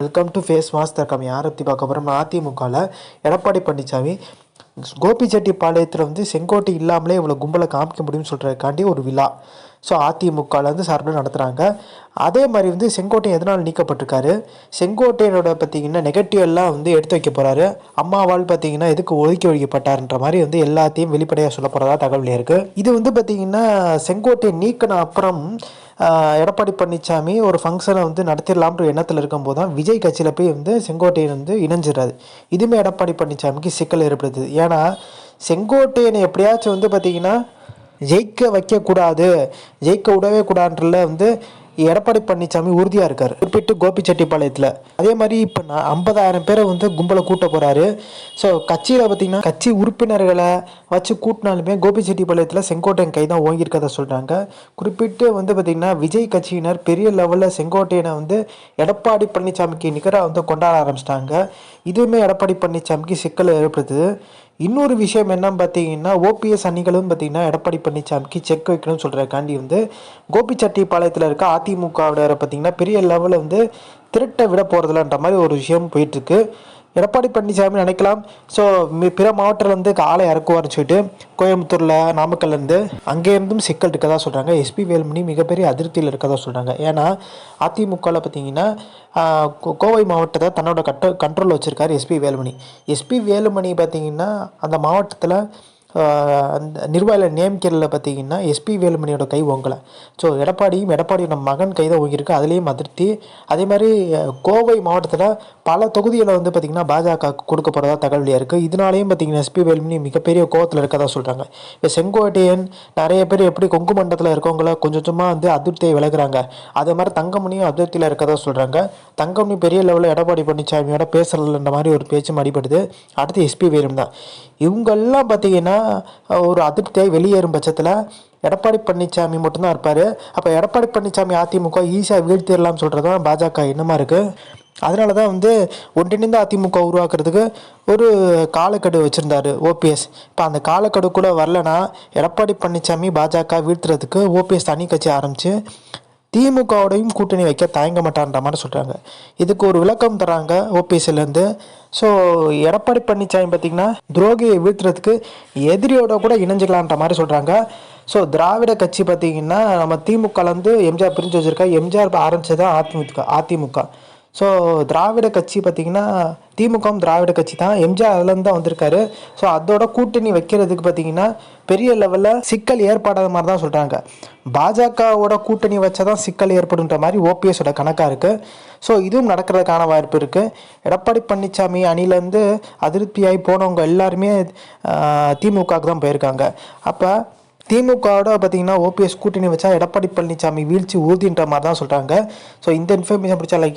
Welcome to face master come யாரை பற்றி பார்க்க போகிறோம் அதிமுகவில் எடப்பாடி பழனிசாமி கோபிச்செட்டிப்பாளையத்தில் வந்து செங்கோட்டை இல்லாமலே இவ்வளோ கும்பலை காமிக்க முடியும்னு சொல்கிறதுக்காண்டி ஒரு விழா. ஸோ அதிமுகவில் வந்து சார்பில் நடத்துகிறாங்க அதே மாதிரி வந்து செங்கோட்டை எதனால் நீக்கப்பட்டிருக்காரு? செங்கோட்டையனோட பார்த்திங்கன்னா நெகட்டிவ் எல்லாம் வந்து எடுத்து வைக்க போகிறாரு அம்மாவால் பார்த்திங்கன்னா எதுக்கு ஒதுக்கி ஒழிக்கப்பட்டார்ன்ற மாதிரி வந்து எல்லாத்தையும் வெளிப்படையாக சொல்ல போகிறதா தகவல் இருக்குது இது வந்து பார்த்தீங்கன்னா செங்கோட்டை நீக்கின அப்புறம் எடப்பாடி பழனிசாமி ஒரு ஃபங்க்ஷனை வந்து நடத்திடலாம்ன்ற எண்ணத்தில் இருக்கும்போது தான் விஜய் கட்சியில் போய் வந்து செங்கோட்டையன் வந்து இணைஞ்சிடறாரு. இதுவுமே எடப்பாடி பழனிசாமிக்கு சிக்கல் ஏற்படுது. ஏன்னா செங்கோட்டையனை எப்படியாச்சும் வந்து பார்த்தீங்கன்னா ஜெயிக்க வைக்கக்கூடாது. ஜெயிக்க விடவே கூடாதுன்றல வந்து எடப்பாடி பழனிசாமி உறுதியாக இருக்கார். குறிப்பிட்டு கோபிச்செட்டிப்பாளையத்தில். அதே மாதிரி இப்போ நான் ஐம்பதாயிரம் பேரை வந்து கும்பலை கூட்ட போகிறாரு ஸோ கட்சியில் பார்த்தீங்கன்னா கட்சி உறுப்பினர்களை வச்சு கூட்டினாலுமே கோபிச்செட்டிப்பாளையத்தில் செங்கோட்டையன் கை தான் ஓங்கியிருக்கதை சொல்கிறாங்க குறிப்பிட்டு வந்து பார்த்திங்கன்னா விஜய் கட்சியினர் பெரிய லெவலில் செங்கோட்டையனை வந்து எடப்பாடி பழனிசாமிக்கு நிகராக வந்து கொண்டாட ஆரம்பிச்சிட்டாங்க. இதுவுமே எடப்பாடி பழனிசாமிக்கு சிக்கலை ஏற்படுத்துது. இன்னொரு விஷயம் என்னன்னு பார்த்தீங்கன்னா ஓபிஎஸ் அணிகளும் பார்த்தீங்கன்னா எடப்பாடி பழனிசாமிக்கு செக் வைக்கணும்னு சொல்கிறக்காண்டி வந்து கோபிச்செட்டிப்பாளையத்தில் இருக்க அதிமுகவினரை பார்த்தீங்கன்னா பெரிய லெவலில் வந்து திருட்ட விட போகிறதுலன்ற மாதிரி ஒரு விஷயம் போயிட்டுருக்கு எடப்பாடி பழனிசாமி நினைக்கலாம். ஸோ பிற மாவட்டத்திலேருந்து காலை ஆளை இறக்குவார்னு சொல்லிட்டு கோயம்புத்தூரில் நாமக்கல்லேருந்து அங்கேருந்தும் சிக்கல் இருக்கதா சொல்கிறாங்க எஸ்பி வேலுமணி மிகப்பெரிய அதிருப்தியில் இருக்கதா சொல்கிறாங்க ஏன்னா அதிமுகவில் பார்த்தீங்கன்னா கோ- கோவை மாவட்டத்தை தன்னோட கட்ட கண்ட்ரோலில் வச்சுருக்காரு எஸ்பி வேலுமணி. எஸ்பி வேலுமணி பார்த்தீங்கன்னா அந்த மாவட்டத்தில் அந்த நிர்வாகியில் நியமிக்கிறதுல பார்த்தீங்கன்னா எஸ்பி வேலுமணியோட கை ஓங்கலை. ஸோ எடப்பாடியும் எடப்பாடியோட மகன் கை தான் ஓங்கியிருக்கு. அதுலேயும் அதிருப்தி. அதே மாதிரி கோவை மாவட்டத்தில் பல தொகுதிகளை வந்து பார்த்திங்கன்னா பாஜக கொடுக்க போகிறதா தகவலியாக இருக்குது இதனாலேயும் பார்த்தீங்கன்னா எஸ்பி வேலுமணி மிகப்பெரிய கோவத்தில் இருக்கதா சொல்கிறாங்க இப்போ செங்கோட்டையன் நிறைய பேர் எப்படி கொங்கு மண்டலத்தில் இருக்கவங்கள கொஞ்சம் கொஞ்சமாக வந்து அதிருப்தியை விலகிறாங்க. அதே மாதிரி தங்கமணியும் அதிருப்தியில் இருக்கதா சொல்கிறாங்க தங்கமணி பெரிய லெவலில் எடப்பாடி பழனிசாமியோட பேசுறதுன்ற மாதிரி ஒரு பேச்சும் அடிபடுது. அடுத்து எஸ்பி வேலும் தான். இவங்கெல்லாம் பார்த்தீங்கன்னா ஒரு அதிருப்தியாக வெளியேறும் பட்சத்தில் எடப்பாடி பழனிசாமி மட்டும்தான் இருப்பார். அப்போ எடப்பாடி பழனிசாமி அதிமுக ஈஸியாக வீழ்த்திடலாம்னு சொல்கிறது தான் பாஜக எண்ணமாக இருக்குது அதனால தான் வந்து ஒன்றிணைந்த அதிமுக உருவாக்குறதுக்கு ஒரு காலக்கெடு வச்சுருந்தாரு ஓபிஎஸ் இப்போ அந்த காலக்கெடு கூட வரலனா எடப்பாடி பழனிசாமி பாஜக வீழ்த்துறதுக்கு ஓபிஎஸ் தனி கட்சி ஆரம்பித்து திமுகவோடையும் கூட்டணி வைக்க தயங்க மாட்டான்ற மாதிரி சொல்கிறாங்க இதுக்கு ஒரு விளக்கம் தராங்க ஓபிஎஸ்லேருந்து ஸோ எடப்பாடி பழனிசாமி பார்த்திங்கன்னா துரோகியை வீழ்த்துறதுக்கு எதிரியோட கூட இணைஞ்சிக்கலான்ற மாதிரி சொல்கிறாங்க ஸோ திராவிட கட்சி பார்த்திங்கன்னா நம்ம திமுகலேருந்து எம்ஜிஆர் பிரிஞ்சு வச்சுருக்கா எம்ஜிஆர் ஆரம்பிச்சது தான் அதிமுக அதிமுக. ஸோ திராவிட கட்சி பார்த்திங்கன்னா திமுகவும் திராவிட கட்சி தான். எம்ஜிஆர் அதுலேருந்து தான் வந்திருக்காரு. ஸோ அதோட கூட்டணி வைக்கிறதுக்கு பார்த்திங்கன்னா பெரிய லெவலில் சிக்கல் ஏற்படாத மாதிரி தான் சொல்கிறாங்க பாஜகவோட கூட்டணி வச்சா தான் சிக்கல் ஏற்படுன்ற மாதிரி ஓபிஎஸோட கணக்காக இருக்குது ஸோ இதுவும் நடக்கிறதுக்கான வாய்ப்பு இருக்குது எடப்பாடி பழனிசாமி அணிலேருந்து அதிருப்தியாகி போனவங்க எல்லாருமே திமுகவுக்கு தான் போயிருக்காங்க. அப்போ திமுகவோட பார்த்தீங்கன்னா ஓபிஎஸ் கூட்டணி வச்சா எடப்பாடி பழனிசாமி வீழ்ச்சி உறுதின்ற மாதிரி தான் சொல்கிறாங்க ஸோ இந்த இன்ஃபர்மேஷன் பிடிச்சா லைக்